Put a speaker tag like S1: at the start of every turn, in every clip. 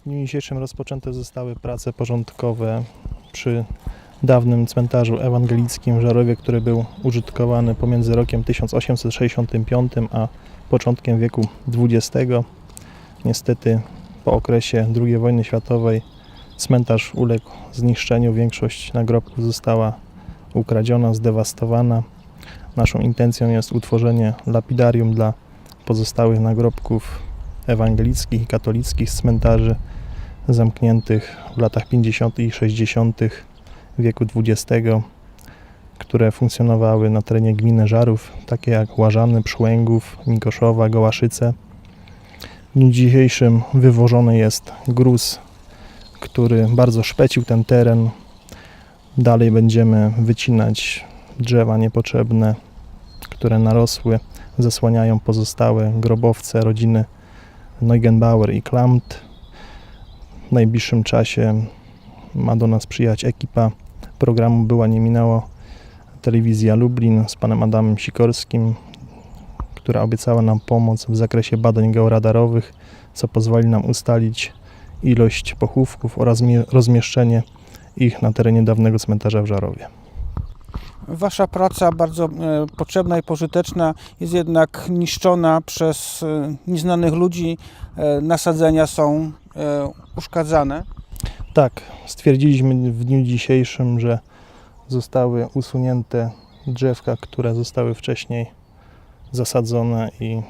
S1: W dniu dzisiejszym rozpoczęte zostały prace porządkowe przy dawnym cmentarzu ewangelickim w Żarowie, który był użytkowany pomiędzy rokiem 1865 a początkiem wieku XX. Niestety po okresie II wojny światowej cmentarz uległ zniszczeniu, większość nagrobków została ukradziona, zdewastowana. Naszą intencją jest utworzenie lapidarium dla pozostałych nagrobków ewangelickich i katolickich cmentarzy zamkniętych w latach 50. i 60. wieku XX, które funkcjonowały na terenie gminy Żarów, takie jak Łażany, Przyłęgów, Mikoszowa, Gołaszyce. W dniu dzisiejszym wywożony jest gruz, który bardzo szpecił ten teren. Dalej będziemy wycinać drzewa niepotrzebne, które narosły, zasłaniają pozostałe grobowce rodziny Neugenbauer i Klamt. W najbliższym czasie ma do nas przyjechać ekipa programu Była Nie Minęło Telewizja Lublin z panem Adamem Sikorskim, która obiecała nam pomoc w zakresie badań georadarowych, co pozwoli nam ustalić ilość pochówków oraz mie- rozmieszczenie ich na terenie dawnego cmentarza w Żarowie.
S2: Wasza praca bardzo e, potrzebna i pożyteczna jest jednak niszczona przez e, nieznanych ludzi. E, nasadzenia są uszkadzane.
S1: Tak, stwierdziliśmy w dniu dzisiejszym, że zostały usunięte drzewka, które zostały wcześniej zasadzone i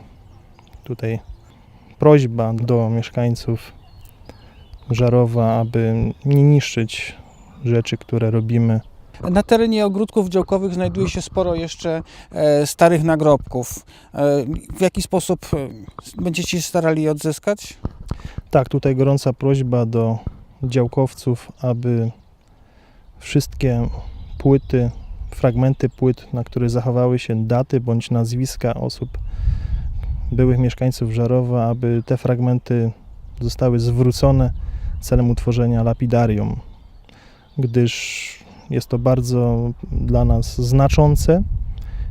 S1: tutaj prośba do mieszkańców Żarowa, aby nie niszczyć rzeczy, które robimy.
S2: Na terenie ogródków działkowych znajduje się sporo jeszcze e, starych nagrobków. E, w jaki sposób e, będziecie się starali je odzyskać?
S1: Tak, tutaj gorąca prośba do działkowców, aby wszystkie płyty, fragmenty płyt, na których zachowały się daty bądź nazwiska osób, byłych mieszkańców Żarowa, aby te fragmenty zostały zwrócone celem utworzenia lapidarium, gdyż jest to bardzo dla nas znaczące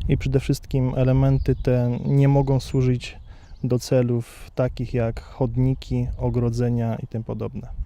S1: i przede wszystkim elementy te nie mogą służyć do celów takich jak chodniki, ogrodzenia i tym podobne.